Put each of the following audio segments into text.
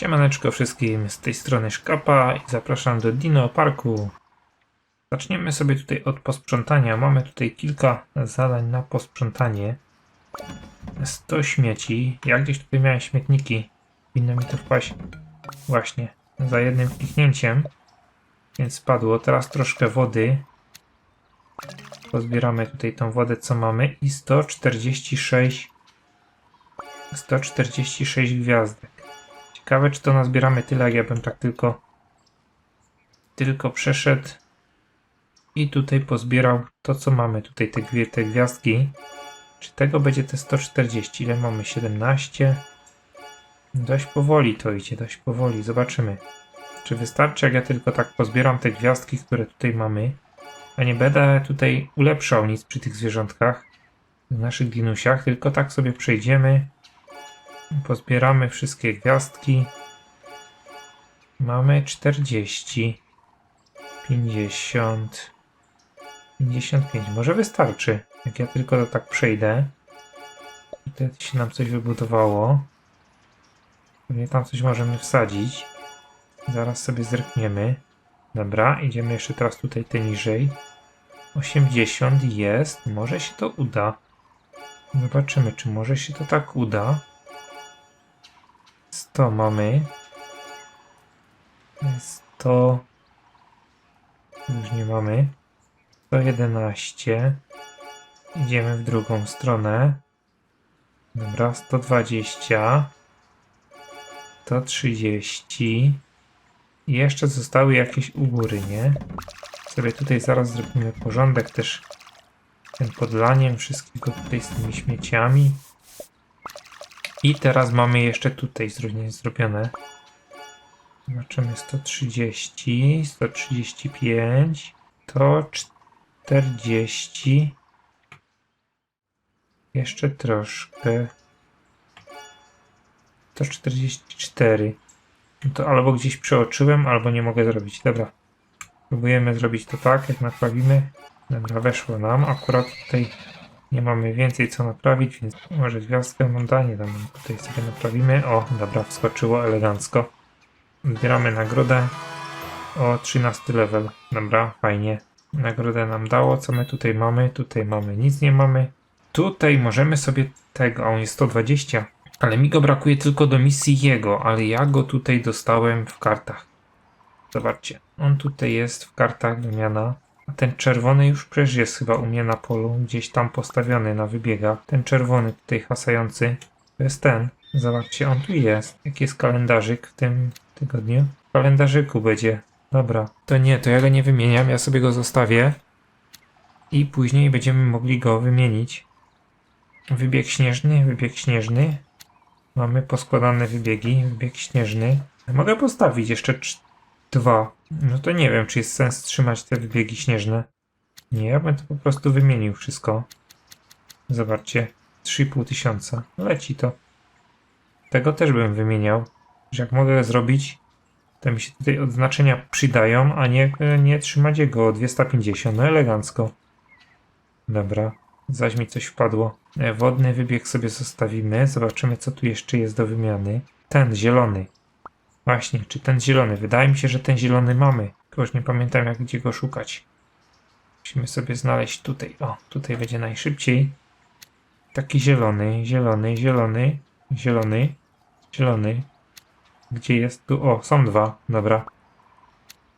Siemaneczko wszystkim, z tej strony Szkapa i zapraszam do Dino Parku. Zaczniemy sobie tutaj od posprzątania. Mamy tutaj kilka zadań na posprzątanie. 100 śmieci. Ja gdzieś tutaj miałem śmietniki. Powinno mi to wpaść właśnie za jednym kliknięciem. Więc spadło. Teraz troszkę wody. Pozbieramy tutaj tą wodę, co mamy. I 146 146 gwiazdek. Ciekawe, czy to nazbieramy tyle, jak ja bym tak tylko tylko przeszedł i tutaj pozbierał to, co mamy tutaj, te, te gwiazdki. Czy tego będzie te 140? Ile mamy? 17? Dość powoli to idzie, dość powoli. Zobaczymy. Czy wystarczy, jak ja tylko tak pozbieram te gwiazdki, które tutaj mamy, a nie będę tutaj ulepszał nic przy tych zwierzątkach, w naszych dinusiach, tylko tak sobie przejdziemy, Pozbieramy wszystkie gwiazdki. Mamy 40, 50, 55. Może wystarczy, jak ja tylko to tak przejdę. I wtedy się nam coś wybudowało. Pewnie tam coś możemy wsadzić. Zaraz sobie zerkniemy. Dobra, idziemy jeszcze teraz tutaj te niżej. 80 jest. Może się to uda. Zobaczymy, czy może się to tak uda. 100 mamy. 100. Już nie mamy. 111. Idziemy w drugą stronę. Dobra, 120. 130. I jeszcze zostały jakieś u góry, nie? Sobie tutaj zaraz zrobimy porządek też tym podlaniem wszystkiego tutaj z tymi śmieciami. I teraz mamy jeszcze tutaj zro- zrobione. Zobaczymy 130, 135, to 40. Jeszcze troszkę. 144. No to albo gdzieś przeoczyłem, albo nie mogę zrobić. Dobra. Próbujemy zrobić to tak, jak naprawimy. Dobra, weszło nam. Akurat tutaj nie mamy więcej co naprawić, więc może gwiazdkę nam da, nie dam. Tutaj sobie naprawimy. O, dobra, wskoczyło elegancko. Zbieramy nagrodę. O, 13 level. Dobra, fajnie. Nagrodę nam dało. Co my tutaj mamy? Tutaj mamy, nic nie mamy. Tutaj możemy sobie tego, a on jest 120. Ale mi go brakuje tylko do misji jego, ale ja go tutaj dostałem w kartach. Zobaczcie, on tutaj jest w kartach wymiana. A ten czerwony już przecież jest chyba u mnie na polu, gdzieś tam postawiony na wybiega. Ten czerwony tutaj hasający, to jest ten. Zobaczcie, on tu jest. Jaki jest kalendarzyk w tym tygodniu? W kalendarzyku będzie. Dobra, to nie, to ja go nie wymieniam, ja sobie go zostawię. I później będziemy mogli go wymienić. Wybieg śnieżny, wybieg śnieżny. Mamy poskładane wybiegi, wybieg śnieżny. Mogę postawić jeszcze cz- dwa. No to nie wiem, czy jest sens trzymać te wybiegi śnieżne. Nie, ja bym to po prostu wymienił wszystko. Zobaczcie, 3,5 tysiąca. Leci to. Tego też bym wymieniał. Że jak mogę zrobić, to mi się tutaj odznaczenia przydają, a nie, nie trzymać jego o 250. No elegancko. Dobra, zaś mi coś wpadło. E, Wodny wybieg sobie zostawimy. Zobaczymy, co tu jeszcze jest do wymiany. Ten zielony. Właśnie, czy ten zielony? Wydaje mi się, że ten zielony mamy. Tylko już nie pamiętam, jak gdzie go szukać. Musimy sobie znaleźć tutaj. O, tutaj będzie najszybciej. Taki zielony, zielony, zielony, zielony, zielony. Gdzie jest tu? O, są dwa. Dobra.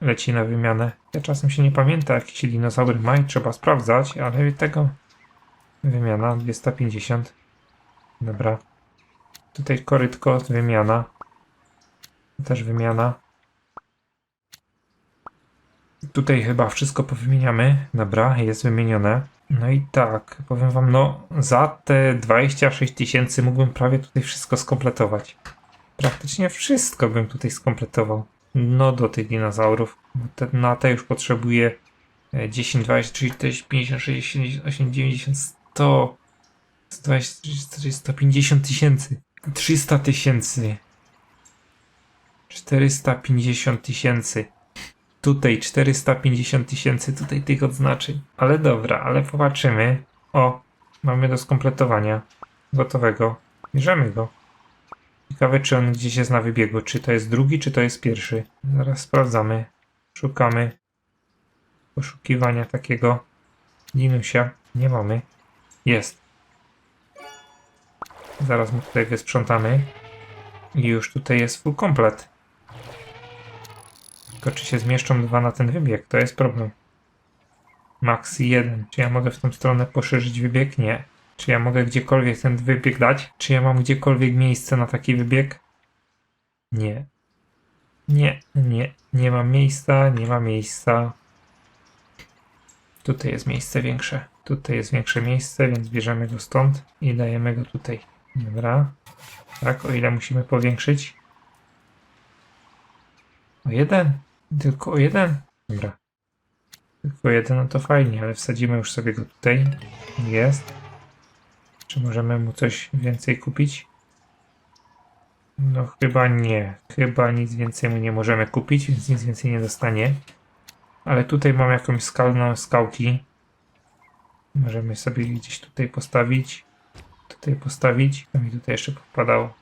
Leci na wymianę. Ja czasem się nie pamięta, jakie się dinozaury mają. Trzeba sprawdzać, ale tego... Wymiana 250. Dobra. Tutaj korytko, wymiana. Też wymiana. Tutaj chyba wszystko powymieniamy. Dobra, jest wymienione. No i tak, powiem wam, no za te 26 tysięcy mógłbym prawie tutaj wszystko skompletować. Praktycznie wszystko bym tutaj skompletował. No do tych dinozaurów. Te, na te już potrzebuję e, 10, 20, 30, 40, 50, 60, 70, 80, 90, 100, 120, 30, 150 tysięcy. 300 tysięcy. 450 tysięcy. Tutaj 450 tysięcy, tutaj tych odznaczeń. Ale dobra, ale popatrzymy. O, mamy do skompletowania. Gotowego. Bierzemy go. Ciekawe, czy on gdzieś jest na wybiegu. Czy to jest drugi, czy to jest pierwszy. Zaraz sprawdzamy. Szukamy poszukiwania takiego dinusia. Nie mamy. Jest. Zaraz mu tutaj wysprzątamy. I już tutaj jest full komplet. Czy się zmieszczą dwa na ten wybieg? To jest problem. Max 1. Czy ja mogę w tą stronę poszerzyć wybieg? Nie. Czy ja mogę gdziekolwiek ten wybieg dać? Czy ja mam gdziekolwiek miejsce na taki wybieg? Nie. Nie, nie. Nie ma miejsca, nie ma miejsca. Tutaj jest miejsce większe. Tutaj jest większe miejsce, więc bierzemy go stąd i dajemy go tutaj. Dobra. Tak, o ile musimy powiększyć? O jeden? Tylko o jeden? Dobra. Tylko jeden, no to fajnie, ale wsadzimy już sobie go tutaj. Jest. Czy możemy mu coś więcej kupić? No chyba nie. Chyba nic więcej mu nie możemy kupić, więc nic więcej nie dostanie. Ale tutaj mam jakąś skalną skałki. Możemy sobie gdzieś tutaj postawić. Tutaj postawić. To mi tutaj jeszcze popadało.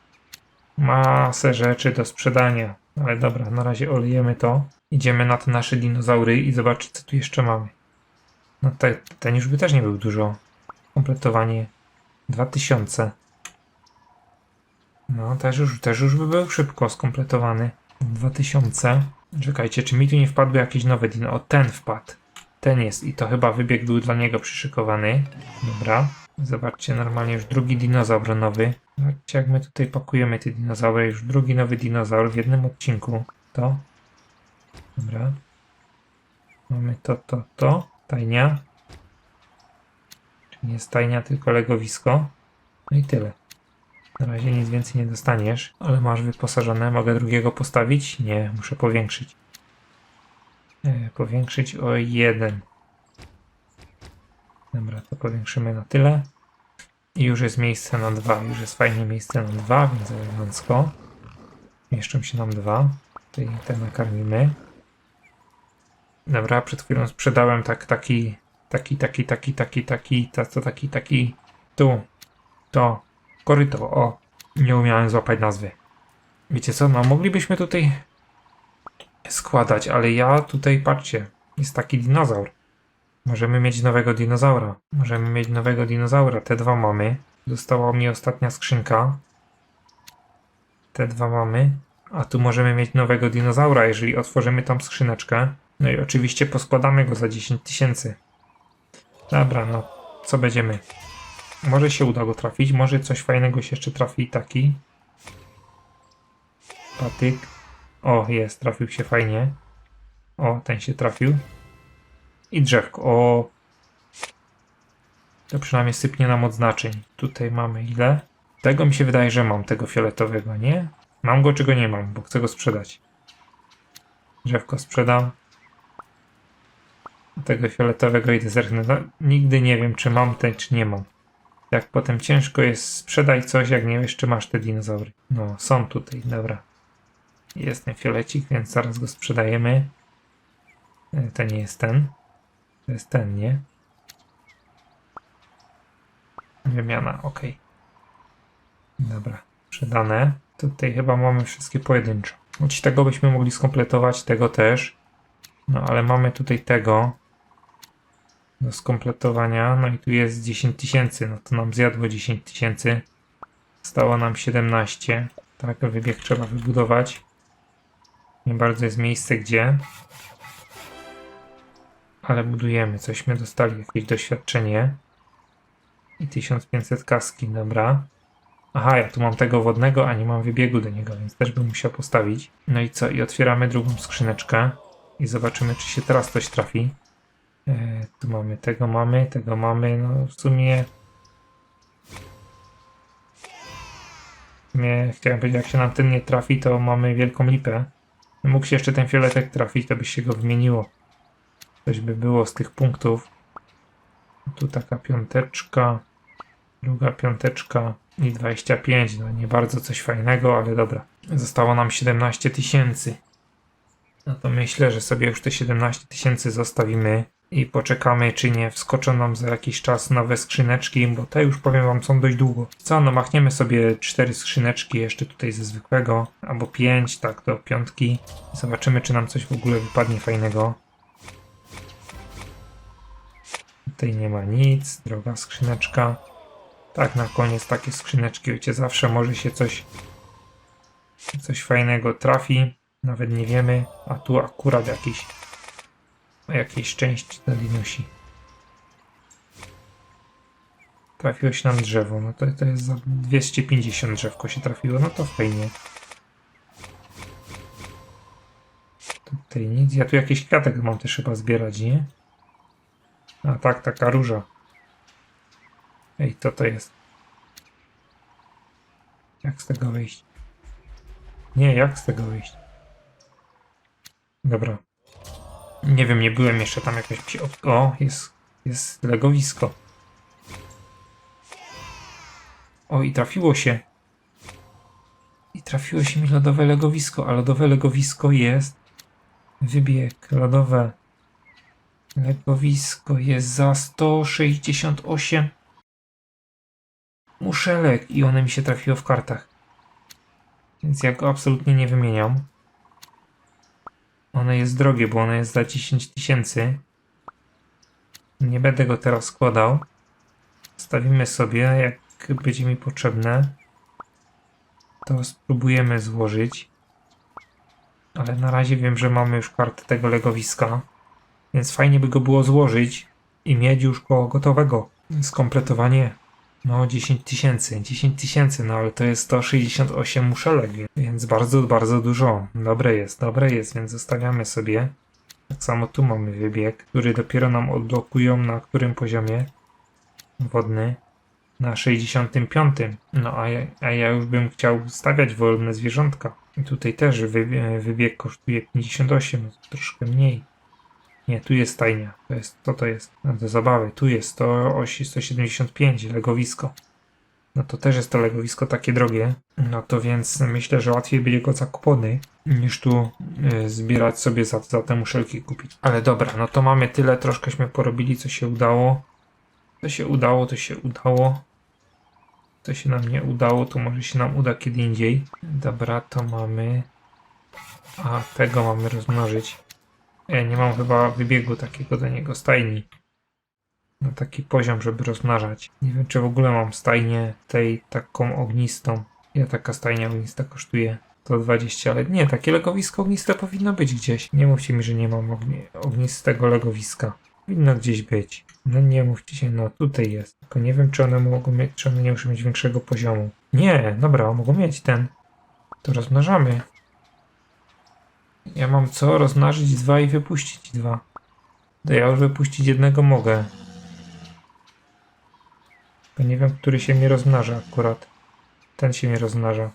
Masę rzeczy do sprzedania. Ale dobra, na razie olejemy to. Idziemy na te nasze dinozaury i zobaczyć, co tu jeszcze mamy. No te, ten już by też nie był dużo. Kompletowanie 2000. No, też już, też już by był szybko skompletowany. 2000. Czekajcie, czy mi tu nie wpadły jakieś nowe dino? O, ten wpadł. Ten jest i to chyba wybieg był dla niego przyszykowany. Dobra. Zobaczcie, normalnie już drugi dinozaur nowy. Zobaczcie, jak my tutaj pakujemy te dinozaury. Już drugi nowy dinozaur w jednym odcinku. To. Dobra. Mamy to, to, to. Tajnia. Czyli nie stajnia, tylko legowisko. No i tyle. Na razie nic więcej nie dostaniesz, ale masz wyposażone. Mogę drugiego postawić? Nie, muszę powiększyć. E, powiększyć o jeden. Dobra, to powiększymy na tyle. I już jest miejsce na dwa. Już jest fajnie miejsce na dwa, więc elegancko. Mieszczą się nam dwa. Tutaj te nakarmimy. Dobra, przed chwilą sprzedałem tak, taki, taki, taki, taki, taki, taki, ta- to taki, taki, tu, to, koryto, o, nie umiałem złapać nazwy. Wiecie co, no moglibyśmy tutaj składać, ale ja tutaj, patrzcie, jest taki dinozaur. Możemy mieć nowego dinozaura. Możemy mieć nowego dinozaura. Te dwa mamy. Została mi ostatnia skrzynka. Te dwa mamy. A tu możemy mieć nowego dinozaura, jeżeli otworzymy tam skrzyneczkę. No i oczywiście poskładamy go za 10 tysięcy. Dobra, no co będziemy? Może się uda go trafić, może coś fajnego się jeszcze trafi taki. Patyk. O, jest, trafił się fajnie. O, ten się trafił. I drzewko. O. To przynajmniej sypnie nam odznaczeń. Tutaj mamy ile? Tego mi się wydaje, że mam, tego fioletowego, nie? Mam go, czy go nie mam, bo chcę go sprzedać. Drzewko sprzedam. Tego fioletowego idę zerknę. No, nigdy nie wiem, czy mam ten, czy nie mam. Jak potem ciężko jest sprzedać coś, jak nie wiesz, czy masz te dinozaury. No, są tutaj, dobra. Jest ten fiolecik, więc zaraz go sprzedajemy. E, To nie jest ten. To jest ten, nie? Wymiana, ok. Dobra, sprzedane. Tutaj chyba mamy wszystkie pojedynczo. Choć tego byśmy mogli skompletować, tego też. No ale mamy tutaj tego do skompletowania. No i tu jest 10 tysięcy. No to nam zjadło 10 tysięcy. Stało nam 17. Tak, wybieg trzeba wybudować. Nie bardzo jest miejsce gdzie. Ale budujemy. Cośmy dostali, jakieś doświadczenie. I 1500 kaski, dobra. Aha, ja tu mam tego wodnego, a nie mam wybiegu do niego, więc też bym musiał postawić. No i co? I otwieramy drugą skrzyneczkę. I zobaczymy, czy się teraz coś trafi. E, tu mamy, tego mamy, tego mamy. No w sumie... W sumie chciałem powiedzieć, jak się nam ten nie trafi, to mamy wielką lipę. No, Mógł się jeszcze ten fioletek trafić, to by się go wymieniło. Coś by było z tych punktów. Tu taka piąteczka, druga piąteczka i 25. No nie bardzo coś fajnego, ale dobra. Zostało nam 17 tysięcy. No to myślę, że sobie już te 17 tysięcy zostawimy. I poczekamy, czy nie wskoczą nam za jakiś czas nowe skrzyneczki, bo te już powiem wam są dość długo. Co, no machniemy sobie cztery skrzyneczki jeszcze tutaj ze zwykłego, albo pięć, tak do piątki. Zobaczymy, czy nam coś w ogóle wypadnie fajnego. Tutaj nie ma nic, droga skrzyneczka. Tak, na koniec takie skrzyneczki, wiecie, zawsze może się coś, coś fajnego trafi. Nawet nie wiemy, a tu akurat jakiś, jakieś części do dinusi. Trafiło się nam drzewo, no to, to jest za 250 drzewko się trafiło, no to fajnie. Tutaj nic, ja tu jakiś kwiatek mam też chyba zbierać, nie? A tak, taka róża. Ej, to to jest. Jak z tego wyjść? Nie, jak z tego wyjść? Dobra. Nie wiem, nie byłem jeszcze tam jakoś. O, jest, jest legowisko. O, i trafiło się. I trafiło się mi lodowe legowisko, a lodowe legowisko jest... Wybieg, lodowe. Legowisko jest za 168 muszelek i one mi się trafiło w kartach. Więc ja go absolutnie nie wymieniam. One jest drogie, bo one jest za 10 tysięcy. Nie będę go teraz składał. Stawimy sobie, jak będzie mi potrzebne. To spróbujemy złożyć. Ale na razie wiem, że mamy już kartę tego legowiska. Więc fajnie by go było złożyć i mieć już go gotowego. Skompletowanie. No 10 tysięcy, 10 tysięcy, no ale to jest 168 muszelek, więc bardzo, bardzo dużo. Dobre jest, dobre jest, więc zostawiamy sobie. Tak samo tu mamy wybieg, który dopiero nam odblokują na którym poziomie wodny. Na 65. No a ja, a ja już bym chciał stawiać wolne zwierzątka. I tutaj też wybieg, kosztuje 58, troszkę mniej. Nie, tu jest stajnia. To jest, co to jest? No, do zabawy. Tu jest 100, osi 175, legowisko. No to też jest to legowisko takie drogie. No to więc myślę, że łatwiej będzie go zakupony, niż tu y, zbierać sobie za, za te muszelki kupić. Ale dobra, no to mamy tyle, troszkęśmy porobili, co się udało. Co się udało, to się udało. Co się nam nie udało, to może się nam uda kiedy indziej. Dobra, to mamy... A, tego mamy rozmnożyć. Ja nie mam chyba wybiegu takiego do niego, stajni. Na taki poziom, żeby rozmnażać. Nie wiem, czy w ogóle mam stajnię tej taką ognistą. Ile taka stajnia ognista kosztuje? 120, ale nie, takie legowisko ogniste powinno być gdzieś. Nie mówcie mi, że nie mam ogni ognistego legowiska. Powinno gdzieś być. No nie mówcie się, no tutaj jest. Tylko nie wiem, czy one mogą mieć, czy one nie muszą mieć większego poziomu. Nie, dobra, mogą mieć ten. To rozmnażamy. Ja mam co? Rozmnażyć dwa i wypuścić dwa. To ja już wypuścić jednego mogę. Tylko nie wiem, który się mi rozmnaża akurat. Ten się mi rozmnaża.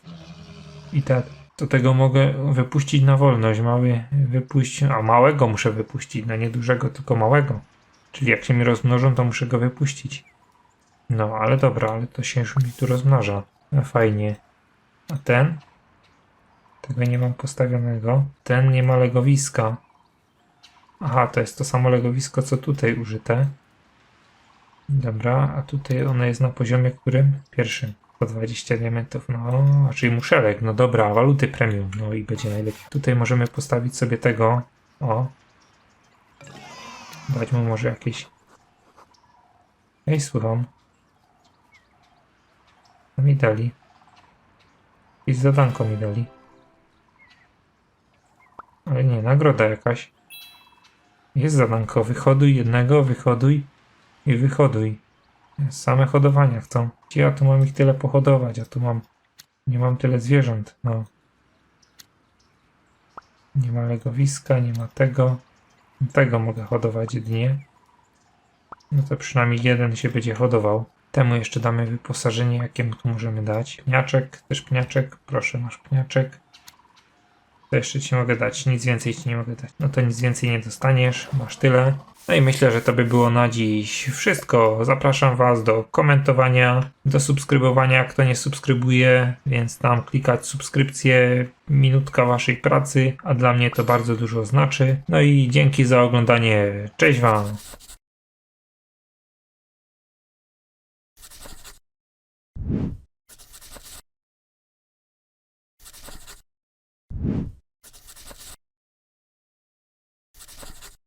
I tak. To tego mogę wypuścić na wolność. Mały wypuść. A małego muszę wypuścić. No nie dużego, tylko małego. Czyli jak się mi rozmnożą, to muszę go wypuścić. No, ale dobra, ale to się już mi tu rozmnaża. No, fajnie. A ten? Tego nie mam postawionego. Ten nie ma legowiska. Aha, to jest to samo legowisko, co tutaj użyte. Dobra, a tutaj ono jest na poziomie którym? Pierwszym. Po 20 diamentów, no, a czyli muszelek. No dobra, waluty premium, no i będzie najlepiej. Tutaj możemy postawić sobie tego. O. Dać mu może jakieś... Ej, słucham. Co mi dali? I zadanko mi dali. Ale nie, nagroda jakaś. Jest zadanko. Wyhoduj jednego, wyhoduj i wyhoduj. Same hodowania chcą. Ja tu mam ich tyle pohodować, a tu mam... Nie mam tyle zwierząt, no. Nie ma legowiska, nie ma tego. Tego mogę hodować jedynie. No to przynajmniej jeden się będzie hodował. Temu jeszcze damy wyposażenie, jakie mu tu możemy dać. Pniaczek, też pniaczek. Proszę, masz pniaczek. To jeszcze ci mogę dać, nic więcej ci nie mogę dać. No to nic więcej nie dostaniesz, masz tyle. No i myślę, że to by było na dziś wszystko. Zapraszam Was do komentowania, do subskrybowania, kto nie subskrybuje, więc tam klikać subskrypcję, minutka Waszej pracy, a dla mnie to bardzo dużo znaczy. No i dzięki za oglądanie. Cześć Wam!